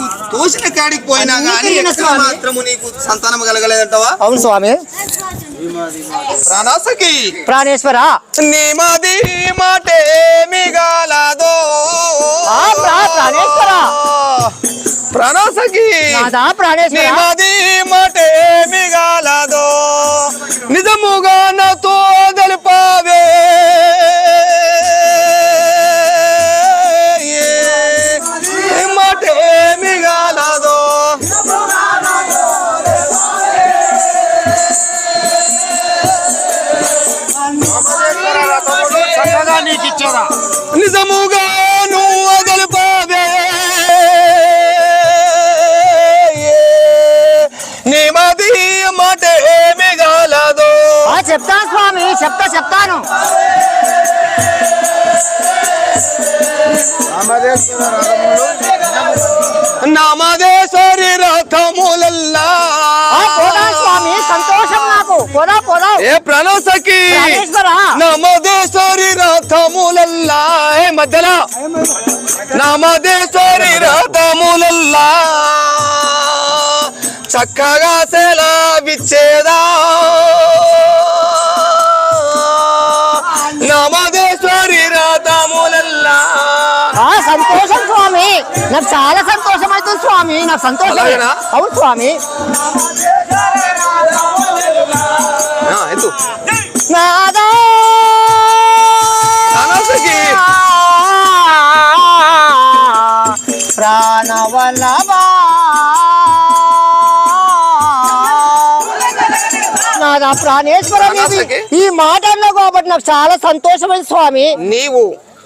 నీకు తోసిన కాడికి పోయినా ఎక్కడ స్వామి. మాత్రము నీకు సంతానం కలగలేదంటవా? అవును స్వామి. ప్రాణాసకి. ప్రాణేశ్వర. నీ మాది మాటే మిగాలదో ప్రాణేశ్వర. ప్రాణాసకి. ప్రాణేశ్వర. మాది మాటే మిగాలదో చెప్తా చెప్తాను. నామదేశ్వరి రథములల్లా. స్వామి సంతోషం నాకు. పోదా పోదా ఏ ప్రణవసకి ప్రాణేశ్వర నామదేశ్వరి రథములల్లా. ఏ మధ్యలో? నామదేశ్వరి రథములల్లా. చక్కగా సెలవిచ్చేదా. నాకు చాలా సంతోషం అవుతుంది స్వామి నాకు సంతోషం? అవును స్వామి. నాదా. ప్రాణేశ్వర. ఈ మాట అన్నావు కాబట్టి నాకు చాలా సంతోషమైంది స్వామి. నీవు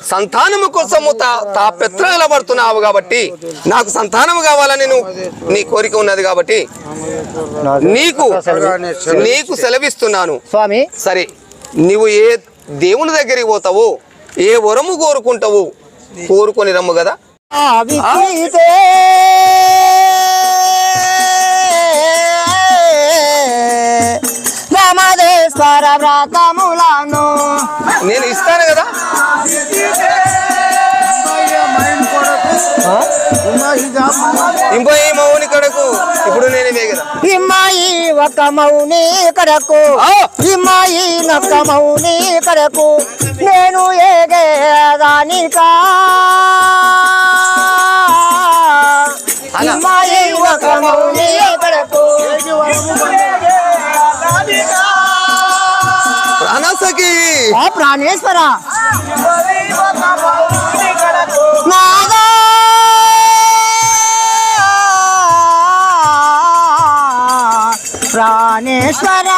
సంతానము కోసము తా తాపెత్ర నిలబడుతున్నావు కాబట్టి నాకు సంతానము కావాలని నువ్వు నీ కోరిక ఉన్నది కాబట్టి నీకు నీకు సెలవిస్తున్నాను. స్వామి. సరే నీవు ఏ దేవుని దగ్గరికి పోతావు ఏ వరము కోరుకుంటావు కోరుకొని రమ్ము కదా. రామదేశ్వర వ్రతములను? నేను ఇస్తాను కదా. ఇంకో ఈ మౌని కడకు? ఇప్పుడు నేను కదా ఇమ్మాయి ఒక మౌని కడకు! ఇమ్మాయి నొక్క మౌని కడకు. నేను ఏగేదానికా ప్రాణసకి ఆ ప్రాణేశ్వర? నాదా ప్రాణేశ్వర!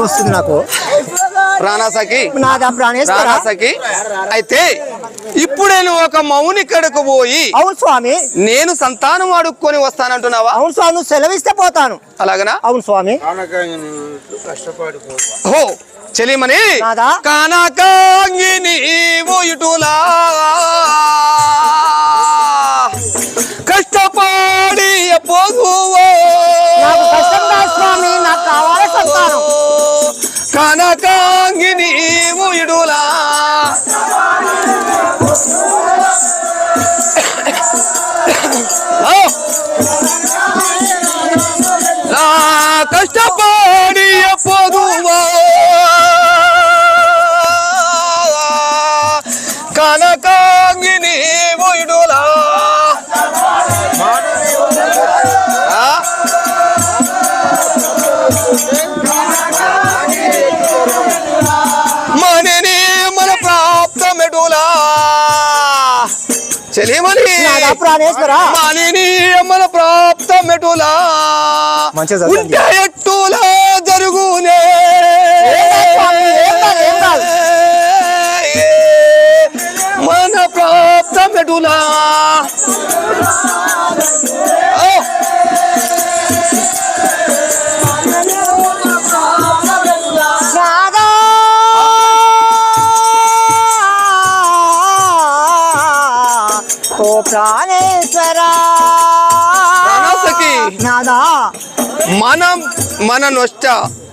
వస్తుంది నాకు. ప్రాణసకి నాదా ప్రాణేశ్వర? ప్రాణసకి అయితే ఇప్పుడే నువ్వు ఒక మౌని కడకు పోయి అవును స్వామి. నేను సంతానం అడుక్కొని వస్తానంటున్నావా? అవును స్వామి నువ్వు సెలవిస్తే పోతాను. అలాగనా? అవును స్వామి. హో చెలిమని? కనకాంగి నీవు ఇటులా. కష్టపడి పోగువో. నాకు కష్టం స్వామి నాకు కావాలి సంతానం. కనకాంగి కష్టపడి పొదువా కనకాంగి నీవు ఇడులా ఆ? మనని మన ప్రాప్తమెడులా. చెలిమని నాదా ప్రాణేశ్వర మనని మన మంచిగా చదవండి. ఉంటే ఎట్టులా జరుగునే. మన ప్రాప్తమెడులా ఓ! ప్రాణేశ్వర. నాదా. మనం మన నొష్ట.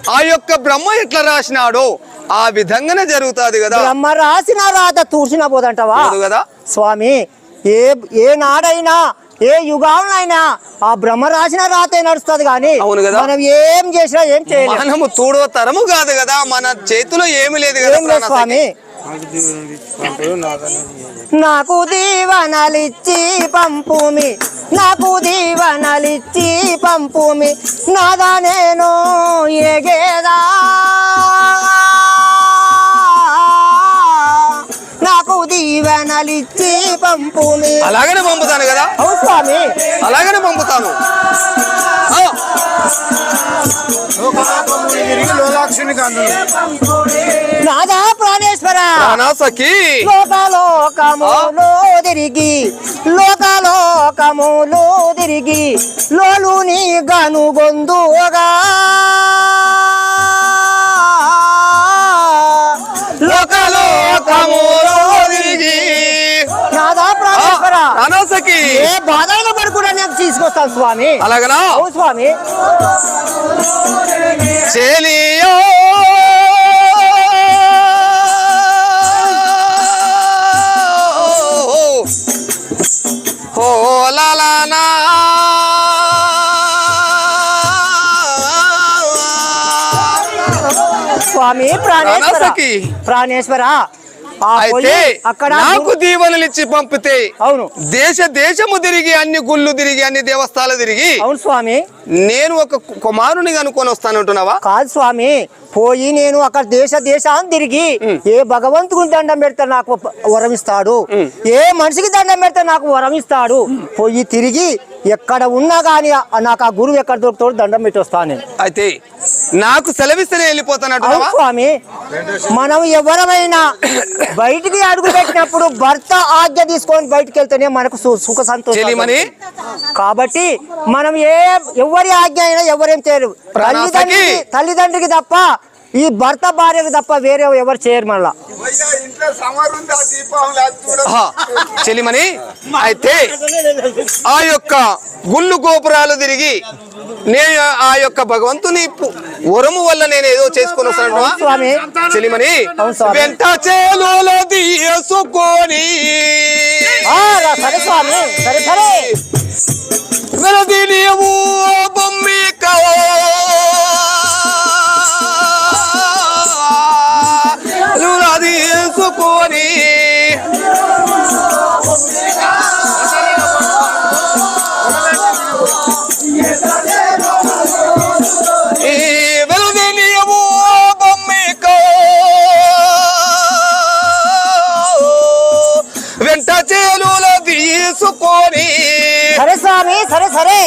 ఆ యొక్క బ్రహ్మ ఎట్లా రాసినాడో ఆ విధంగానే జరుగుతాది కదా. బ్రహ్మ రాసిన రాత తూర్చిన పోదంటావా? కదా. స్వామి ఏ ఏ నాడైనా ఏ యుగాలైనా ఆ బ్రహ్మ రాసిన రాతే నడుస్తుంది కానీ అవును కదా. మనం ఏం చేసినా ఏం చేయలేం. మనము తూడవ తరము కాదు కదా. మన చేతిలో ఏమి లేదు కదా. స్వామి. నాకు దీవనలిచ్చి పంపుమి నాకు దీవనలిచ్చి పంపుమి నాదా నేను ఎగేదా. నాకు దీవెనలిచ్చి పంపుమి. అలాగనే పంపుతాను కదా? అవును స్వామి. అలాగనే పంపుతాను. ఆ, లోకలోకములు ప్రాణసఖి లోకలోకములు తిరిగి లోకలోకములు తిరిగి లోలుని గనుగొందుగా లోకలోకములో తిరిగి. నాదా ప్రాణేశ్వర ప్రాణసఖి ఏ బాధ అయినా పడుకుండా నాకు తీసుకొస్తాను స్వామి. అలాగనా? స్వామి. చెలియో. స్వామి ప్రాణేశ్వర. ప్రాణేశ్వర అయితే నాకు దీవెనలు ఇచ్చి పంపితే అవును. దేశ దేశము తిరిగి అన్ని గుళ్ళు తిరిగి అన్ని దేవస్థానాలు తిరిగి అవును స్వామి. నేను ఒక కుమారుని అనుకొని వస్తానంటున్నావా కాదు స్వామి. పోయి నేను అక్కడ దేశ దేశాన్ని తిరిగి ఏ భగవంతుడికి దండం పెడితే నాకు వరం ఇస్తాడు ఏ మనిషికి దండం పెడితే నాకు వరం ఇస్తాడు పోయి తిరిగి ఎక్కడ ఉన్నా గానీ ఆ- నాకు ఆ గురువు ఎక్కడ దొరుకుతాడు దండం పెట్టి వస్తాను నేను అయితే నాకు సెలవిస్తేనే వెళ్ళిపోతానంటున్నావా? స్వామి. మనం ఎవరమైనా బయటికి అడుగు పెట్టినప్పుడు భర్త ఆజ్ఞ తీసుకొని బయటికి వెళ్తేనే మనకు సుఖ సంతోషం? కాబట్టి మనం ఏ ఎవరి ఆజ్ఞ అయినా ఎవరేం చేయరు. తల్లిదండ్రికి తల్లిదండ్రికి తప్ప ఈ భర్త భార్యకు తప్ప వేరే ఎవరు చేయరు మళ్ళా చెలిమని అయితే ఆ యొక్క గుళ్ళు గోపురాలు తిరిగి నేను ఆ యొక్క భగవంతుని వరము వల్ల నేను ఏదో చేసుకొని వస్తాను చెలిమని. వెంట చేలోల తీసుకొని స్వామి సరే సరే. స్వామి సరే సరే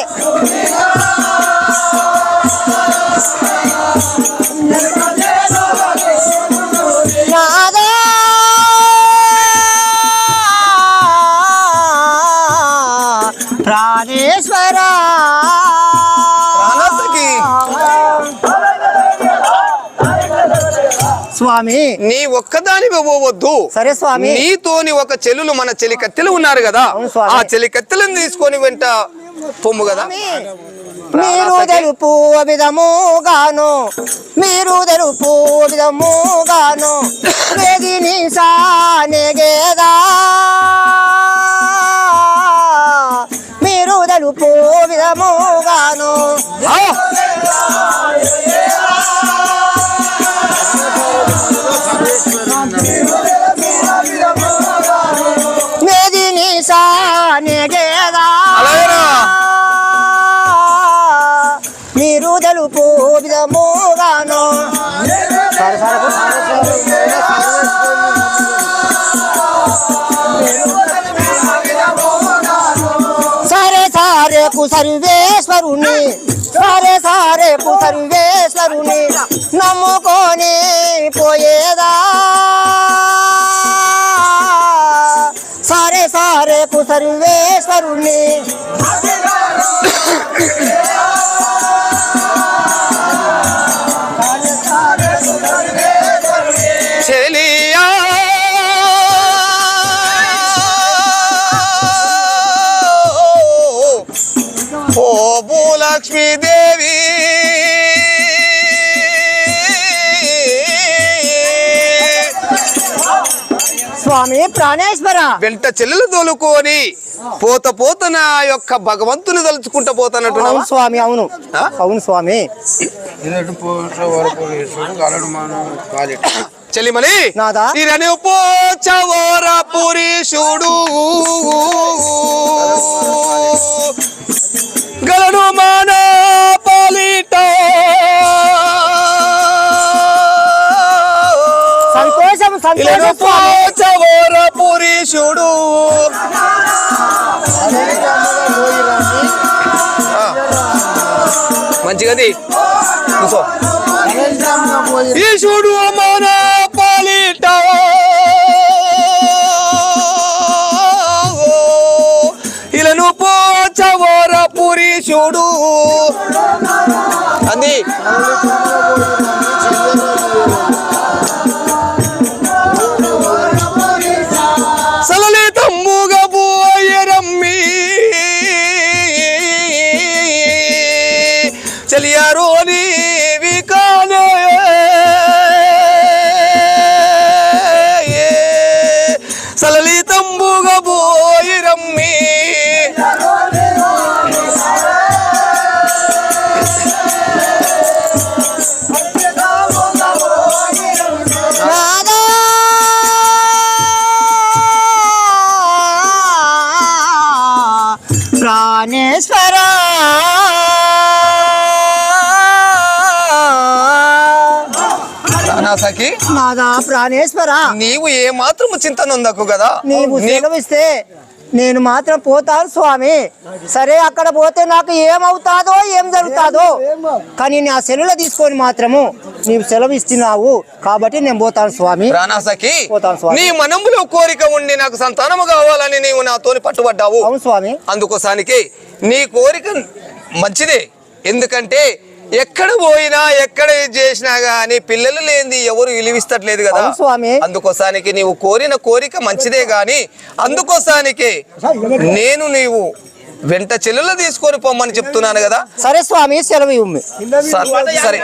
స్వామి. నీ ఒక్కదాని పోవద్దు. సరే స్వామి. నీతోని ఒక చెల్లులు మన చెలి కత్తెలు ఉన్నారు కదా. ఆ చెలి కత్తెలను తీసుకొని వెంట పొమ్ము కదా. మీరు తెలుపు విధముగాను మీరు తెలుపు విధముగాను వేదిని సానెగేదా మీరు సర్వేశ్వరుని సరే సారే సర్వేశ్వరుని నమ్ముకొని పోయేదా? సరే సారే సర్వేశ్వరుని స్వామి ప్రాణేశ్వర. వెంట చెల్లెలు తోలుకొని పోత పోత నా యొక్క భగవంతుని తలుచుకుంటా పోతానట్టు అవును స్వామి అవును. అవును స్వామి. చెల్లిమని? ఇరని పోచవోర పురీషుడు గలడు మన పాలిట. సంతోషం సంతోషం పోచవోర పురీషుడు. మంచిగది కూసో. ఈశుడు మన పురీషుడు అంది సఖి నాదా ప్రాణేశ్వర. నీవు ఏ మాత్రము చింతన ఉందకు కదా? నీవు నీ- సెలవిస్తే నేను మాత్రం పోతాను స్వామి. సరే అక్కడ పోతే నాకు ఏమవుతాదో ఏం జరుగుతాదో. కానీ నా సెలవులు తీసుకొని మాత్రము నీవు సెలవు ఇస్తున్నావు కాబట్టి నేను పోతాను స్వామి. పోతాను స్వామి. నీ మనములో కోరిక ఉండి నాకు సంతానము కావాలని నీవు నాతోని పట్టుబడ్డావు. అవును స్వామి. అందుకోసానికి నీ కోరిక మంచిదే. ఎందుకంటే ఎక్కడ పోయినా ఎక్కడ ఇది చేసినా గానీ పిల్లలు లేనిది ఎవరు విలువిస్తట్లేదు కదా. స్వామి. అందుకోసానికి నీవు కోరిన కోరిక మంచిదే గాని అందుకోసానికి నేను నీవు వెంట చెల్లెలు తీసుకొని పొమ్మని చెప్తున్నాను కదా. సరే స్వామి సెలవు సరే?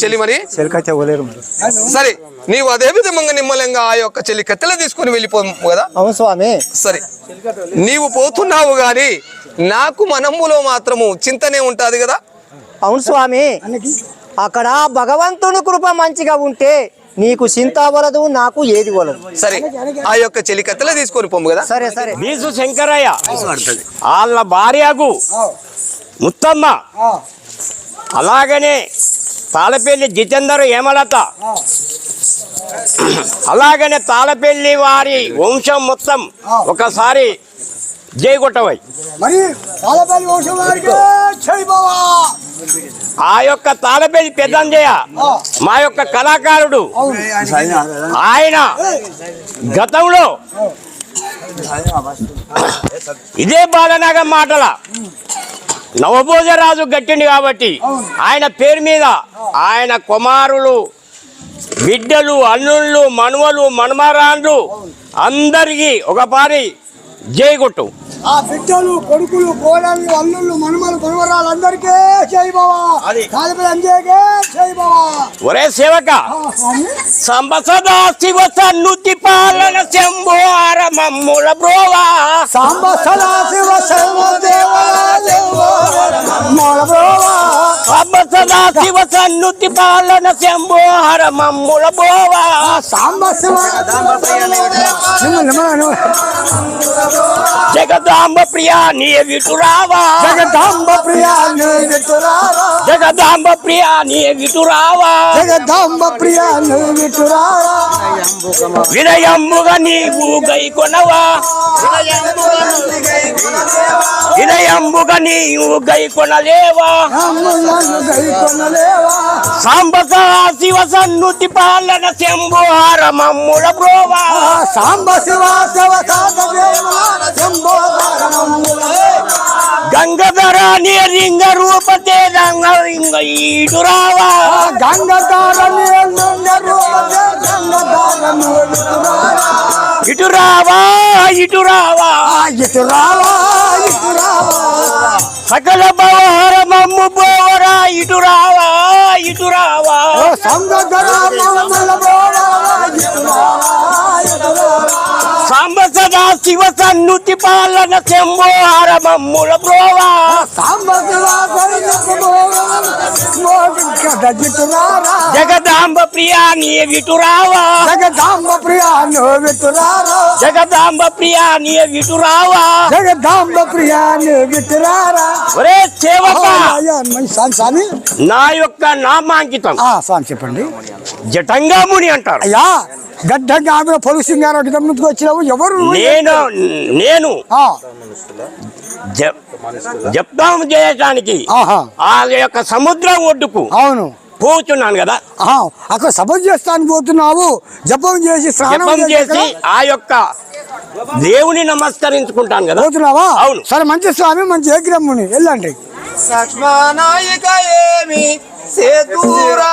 చెల్లి మరి సరే నీవు అదే విధంగా నిమ్మలంగా ఆ యొక్క చెల్లి కత్తెలు తీసుకొని వెళ్ళిపోము కదా. అవును స్వామి. సరే. నీవు పోతున్నావు గాని నాకు మనములో మాత్రము చింతనే ఉంటది కదా? అవును స్వామి. అక్కడ భగవంతుని కృప మంచిగా ఉంటే నీకు చింత వలదు నాకు ఏది వలదు. సరే ఆ యొక్క చెల్లి కత్తెలు తీసుకొని పొమ్ము కదా? సరే సరే. బీసు శంకరయ్య వాళ్ళ భార్యకు ముత్తమ్మ అలాగనే తాళపల్లి జితేందర్ హేమలత అలాగనే తాళపల్లి వారి వంశం మొత్తం ఒకసారి జై కొట్టవై. మరి బావా. ఆ యొక్క తాళపల్లి పెద్దంజయ్య మా యొక్క కళాకారుడు. ఆయన గతంలో ఇదే బాలనగర్ మాటల. నవభోజరాజు గట్టింది కాబట్టి ఆయన పేరు మీద ఆయన కుమారులు బిడ్డలు అల్లుళ్ళు మనువలు మనుమరాండ్లు అందరికీ ఒక పారి జై కొట్టు ఆ బిడ్డలు కొడుకులు కోడళ్ళు అల్లుళ్ళు మనుమలు బావా. పాలపల్లి అంజేకే చెయ్యి బావా. ఒరే సేవక సంబసదా శివ సన్నుతి పాలన శంభోర మమ్ముల బ్రోవా సాంబ సదా శివ శర్మ దేవరా దేవో మూల బ్రోవా. సంబసదా శివ సన్నుతి పాలన శంభోహర మమ్ముల బ్రోవా సాంబ శివ జగదాంబ ప్రియా నీ విటురావా జగదాంబ ప్రియా విటురారా జగదాంబ ప్రియా నీ విటురావా జగదాంబ ప్రియా విటురారా వినయంబుగా నీవు గై కొనవా? వినయంబుగా నీవు గై కొనలేవా రాములను గైకొనలేవా? సాంబక శివ సన్నుతి పాలన శంభోహర మమ్ముల బ్రోవా. సాంబ శివ శివ సాధ దేవా శంభో గంగధర లింగ రూపతే రంగ లింగ ఈడురావా గంగధారని గంగధారని ఇటురావా ఇటురావా ఇటు రావా ఇటు రావా. సకల భవహర మమ్ము ఇటు రావా ఇటు రావా. మల్ల శివ సన్నుతి పాలన శంభో హరమమ్ముల బ్రోవా దజితురారా జగదాంబ ప్రియా నీ విటురావా జగదాంబ ప్రియా నువ్వు వితురారా జగదాంబ ప్రియా నీ విటురావా జగదాంబ ప్రియా నువ్వు వితురారా ఒరే సేవక నా యొక్క నామాంకితం. చెప్పండి. జటంగాముని అంటారు. అయ్యా గడ్డంగా ఆమె పొలు సింగారం గిట్ట ముందుకు వచ్చినావు. ఎవరు? నేను నేను జప్తం చేయటానికి. ఆహా. ఆ యొక్క సముద్రం ఒడ్డుకు అవును. పోతున్నాను కదా. ఆహా, అక్కడ సభ చేస్తాను పోతున్నావు. జపం చేసి స్నానం చేసి ఆ యొక్క దేవుని నమస్కరించుకుంటాను కదా. పోతున్నావా? అవును. సరే మంచి స్వామి మంచి ఏగ్రమ్ముని వెళ్ళండి. లక్ష్మణాయిక ఏమి? సేతురా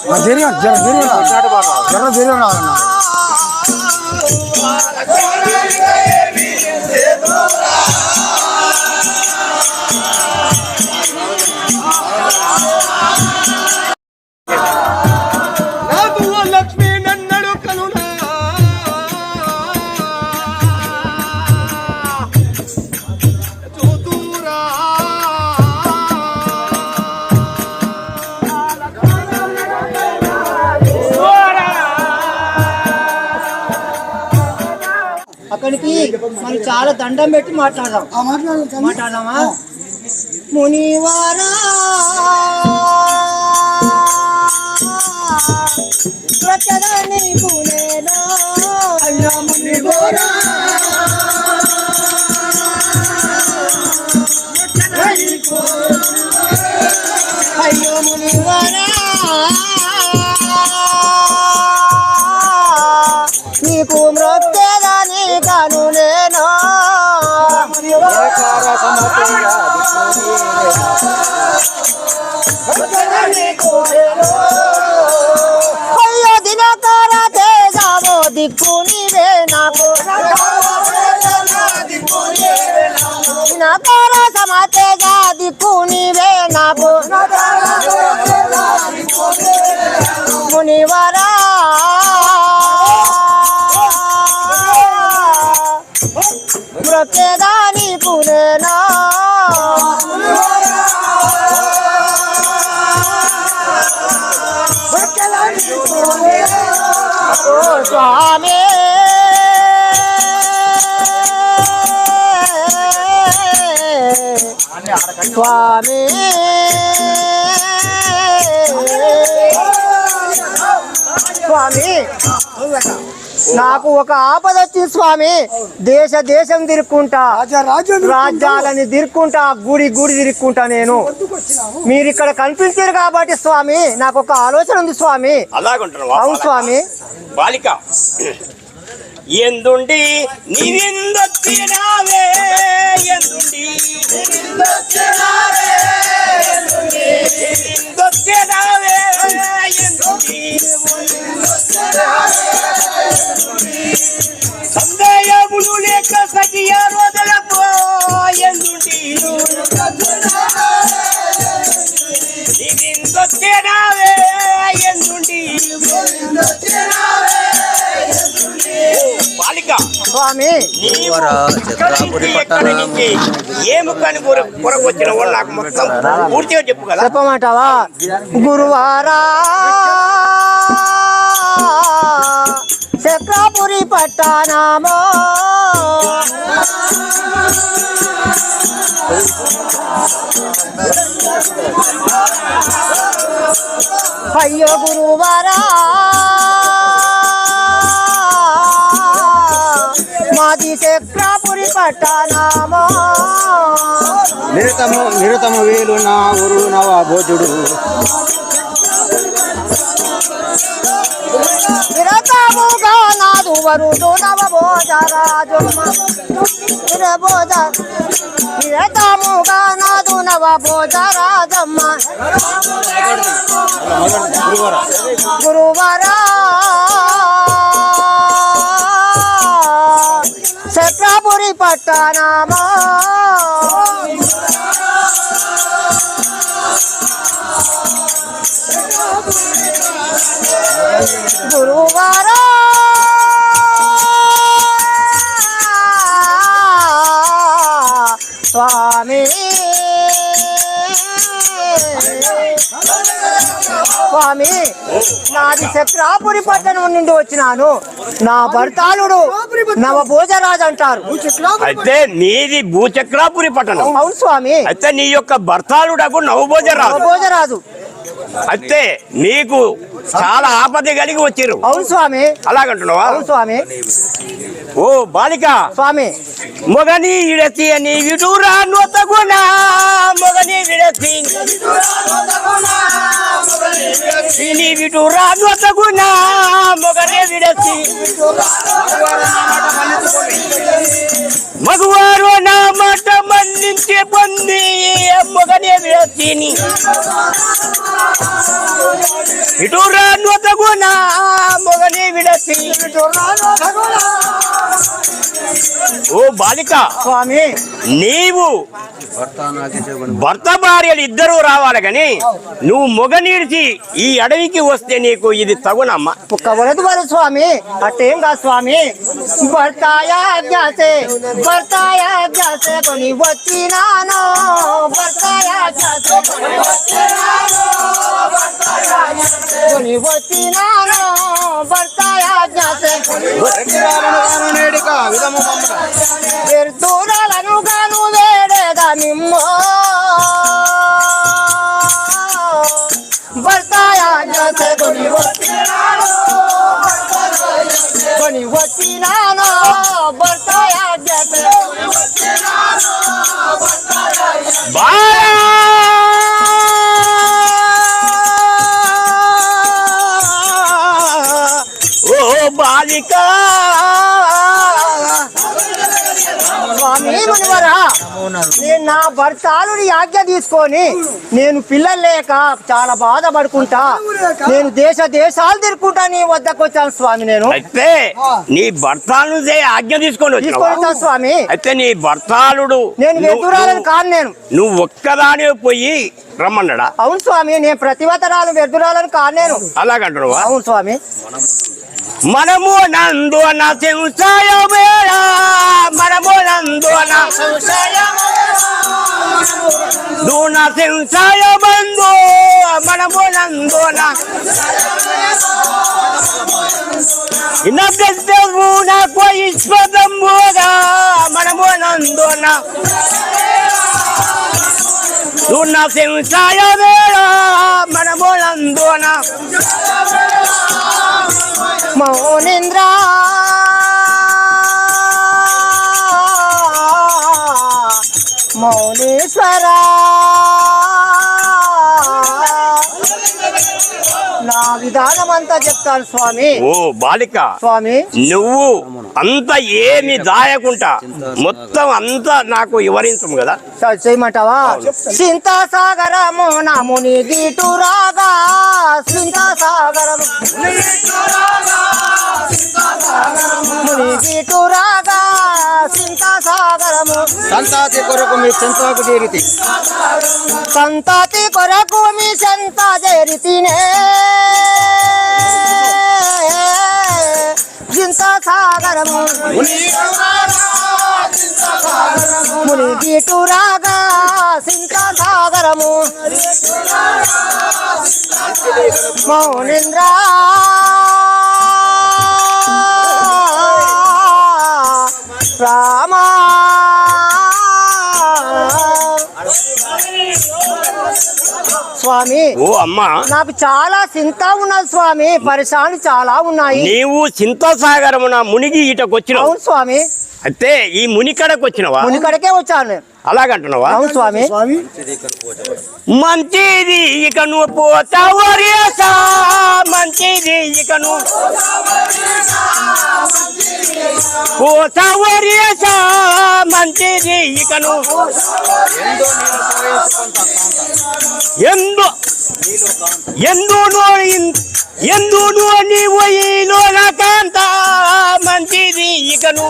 జరిగిన జర జరిగిన జర జరిగిన అక్కడికి మనం చాలా దండం పెట్టి మాట్లాడదాం. మాట్లాడదామా? మునివారా. దినకర సమతేజ దిక్కు నీవే నాకు మునివరా మృత్యదాని పునేనా ఓ స్వామి స్వామి. స్వామి నాకు ఒక ఆపద వచ్చింది స్వామి దేశ దేశం తిరుక్కుంటా రాజ్యాలని తిరుక్కుంటా గుడి గుడి తిరుక్కుంటా నేను. మీరు ఇక్కడ కనిపించారు కాబట్టి స్వామి నాకు ఒక ఆలోచన ఉంది స్వామి. అవును స్వామి. బాలిక. ఎందుండి? నీవిందొచ్చినావే ఎందుండి? ఎందుండి సందేహములు లేక సఖియ స్వామి. ఏమి కని కొరకు వచ్చిన వాళ్ళు నాకు మొత్తం పూర్తిగా చెప్పు కదా. చెప్పమంటావా? గురువారా. చక్రాపురి పట్టణమో. అయ్యో గురువారా. మాది చక్రాపురి పట్టణమో? నిరతము నిరతము వేలు నా ఊరు నవాబోధుడు నిరతముగా నాదు వరుడు నవ భోజరాజమ్మ భోజ నిరతముగా నాదు నవ భోజరాజమ్మ గురువారా. పురి పట్టణమా? గురువారా? స్వామి నాది చక్రాపురి పట్టణం నుండి వచ్చినాను. నా భర్తాలుడు నవ భోజరాజు అంటారు. అయితే నీది భూచక్రాపురి పట్టణం. అవును స్వామి. అయితే నీ యొక్క భర్తాలుడకు నవభోజరాజు. నవ భోజరాజు అయితే నీకు చాలా ఆపద కలిగి వచ్చిర్రు అవును స్వామి. అలాగంటున్నావా? అవును స్వామి. ఓ బాలిక. స్వామి. మొగని విడతి అని విడురా నొతగుణ మొగని విడతి. నీ విడురా నొతగుణ మొగనే విడతి. మగవారు నా మాట మన్నించే పొంది మొగనే విడతిని. Itu ran dua taguna. బాలిక. స్వామి. నీవు భర్త భార్యలు ఇద్దరూ రావాలి కానీ నువ్వు మొగ నీడిచి ఈ అడవికి వస్తే నీకు ఇది తగునమ్మా. కవలదు వరు స్వామి. అట్టేం కాదు స్వామి. భర్తాయాజ్ఞాసే భర్తాయాజ్ఞాసే కొని వచ్చినాను కొని గాను నిమ్మో. భర్తాయాజ్ఞాసే కొని వచ్చినాను. కొని వచ్చినాను. ఓ బాలిక. నా భర్తాలుని ఆజ్ఞ తీసుకొని నేను పిల్లలు లేక చాలా బాధపడుకుంటా. నేను దేశ దేశాలు తిరుక్కుంటా నీ వద్దకు వచ్చాను స్వామి నేను. అయితే నీ భర్తాలు ఆజ్ఞ తీసుకొని వచ్చాను స్వామి. అయితే నీ భర్తాలుడు నేను వెతురాలను కాను నేను. నువ్వు ఒక్కదాని పోయి రమ్మన్నాడా? అవును స్వామి నేను ప్రతివతరాలు వ్యర్థురాలను కాను నేను. అలాగంటున్నావా? అవును స్వామి. మనము నందున సంశయమేళ మనము నందున దూన సంశయ బంధు మనము నందున ఇన్నదూన కొయిస్పదంబుగా మనము నందున దూన సంశయ వేళ మనము నందున మౌనేంద్ర. మౌనేశ్వరా విధానం అంతా చెప్తాను స్వామి. ఓ బాలిక. స్వామి. నువ్వు అంత ఏమి దాయకుంటా మొత్తం అంతా నాకు వివరించము కదా? చేయమంటావా? సింతాసాగరము నముని గీటు రాగా సింతాసాగరము ముని గీటు రాగా సింతాసాగరము సంతాతి కొరకు మీ చెంతకు తీరితి సంతతి కొరకు మీ సంత జరితినే సాగరము ముని గీటు సింత సాగరము మౌనింద్ర. రామ స్వామి. ఓ అమ్మా. నాకు చాలా చింత ఉన్నది స్వామి. పరిశాని చాలా ఉన్నాయి. నీవు చింతాసాగరమున మునిగి ఇటకు వచ్చినావు. అవును స్వామి. అయితే ఈ మునికడకు వచ్చినవా? మునికడకే వచ్చాను. అలాగంటున్నావా? అవును స్వామి. మంచిది ఇక నువ్వు పోతావు రేసా మంచిది ఇక నువ్వు కోసవరేస మంచిది ఇకను ఎందు ఎందును ఎందును నీవు ఈలోన కాంత మంచిది ఇకను.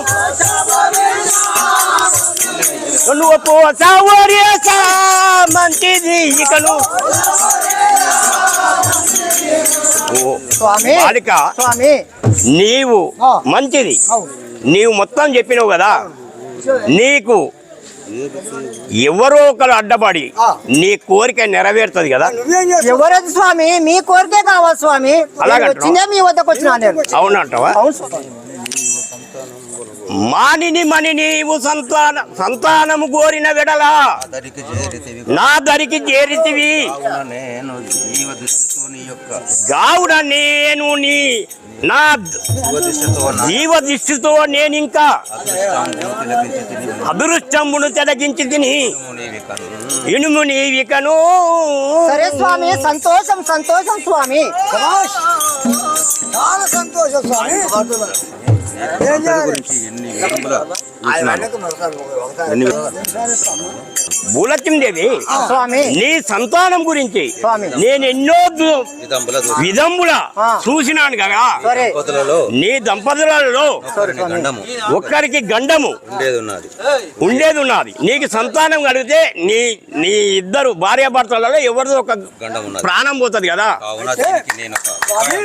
నువ్వు పోసవరేస మంచిది ఇకను. స్వామి బాలిక స్వామి. నీవు. మంచిది. నీవు మొత్తం చెప్పినావు కదా. నీకు ఎవరో ఒకరు అడ్డపడి. నీ కోరిక నెరవేరుతుంది కదా? ఎవరది స్వామి మీ కోరికే కావాలి స్వామి. వచ్చిందే మీ వద్దకు వచ్చినా నేను. అవునంటావా? మానిని మని నీవు సంతాన సంతానము కోరిన విడలా నా దరికి చేరితివి. గావున నేను నీ నా జీవ దృష్టితో నేను ఇంకా అదృష్టమును తెలగించి తిని ఇనుము నీవికను. సరే స్వామి సంతోషం సంతోషం స్వామి. చాలా సంతోషం స్వామి. గురించి ఎన్ని భూలక్ష్మీదేవి స్వామి. నీ సంతానం గురించి స్వామి. నేను ఎన్నో ఆ. చూసినాను కదా. నీ దంపతులలో ఒక్కరికి గండము. ఉండేది ఉన్నది ఉండేది ఉన్నది నీకు సంతానం కలిగితే నీ నీ ఇద్దరు భార్యాభర్తలలో ఎవరిదో ఒక ప్రాణం పోతుంది కదా. దీనికి నేను ఒక స్వామి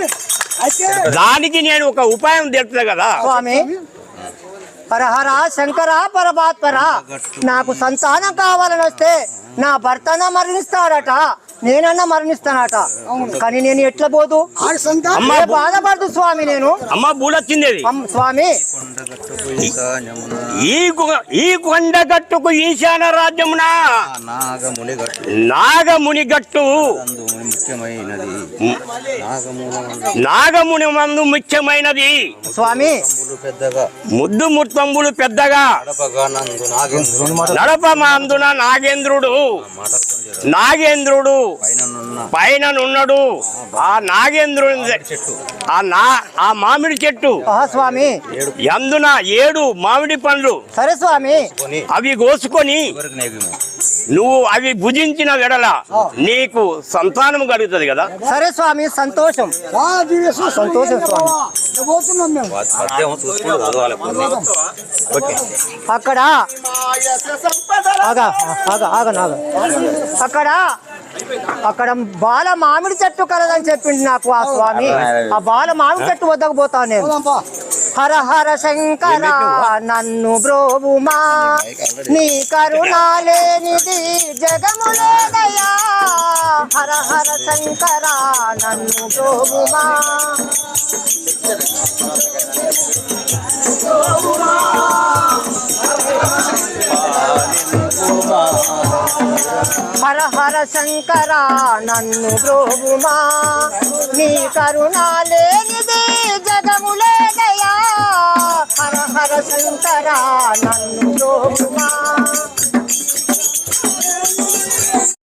అయితే. దానికి నేను ఒక ఉపాయం తెలుపుతా కదా. స్వామి హరహర శంకర పరమాత్మర. నాకు సంతానం కావాలని వస్తే నా భర్తన మరణిస్తాడట నేనన్నా మరణిస్తానట. కానీ నేను ఎట్లా పోదు? బాధపడదు స్వామి నేను. అమ్మ స్వామి ఈ గు- ఈ కొండగట్టుకు ఈశాన రాజ్యమున నాగముని గట్టు నాగముని గట్టు అందు ముఖ్యమైనది నాగముల నాగముని మందు ముఖ్యమైనది. స్వామి! పెద్దగా. ముద్దు ముత్తంబులు పెద్దగా గడపగా నందు నాగేంద్రుడు నడపమాందున నాగేంద్రుడు. నాగేంద్రుడు. పైన నున్నడు ఆ నాగేంద్రుని ఆ నా ఆ మామిడి చెట్టు. స్వామి! అందున ఏడు మామిడి పండ్లు. సరే స్వామి. అవి కోసుకొని నువ్వు అవి భుజించిన వెడల నీకు సంతానం కలుగుతుంది కదా? సరే స్వామి సంతోషం. సంతోషం స్వామి. అక్కడ ఆగా ఆగా ఆగా నాగా అక్కడ అక్కడ బాల మామిడి చెట్టు కలదని చెప్పింది నాకు ఆ స్వామి. ఆ బాల మామిడి చెట్టు వద్దకు పోతాను నేను. హర హర శంకర నన్ను బ్రోవుమా. నీ కరుణాలేనిది జగములేదయా హర హర శంకర నన్ను బ్రోవుమా. హర హర శంకర నన్ను ప్రోభుమా. నీ కరుణా కరుణాలేనిది జగములేదయా హర హర శంకర నన్ను ప్రోభుమా.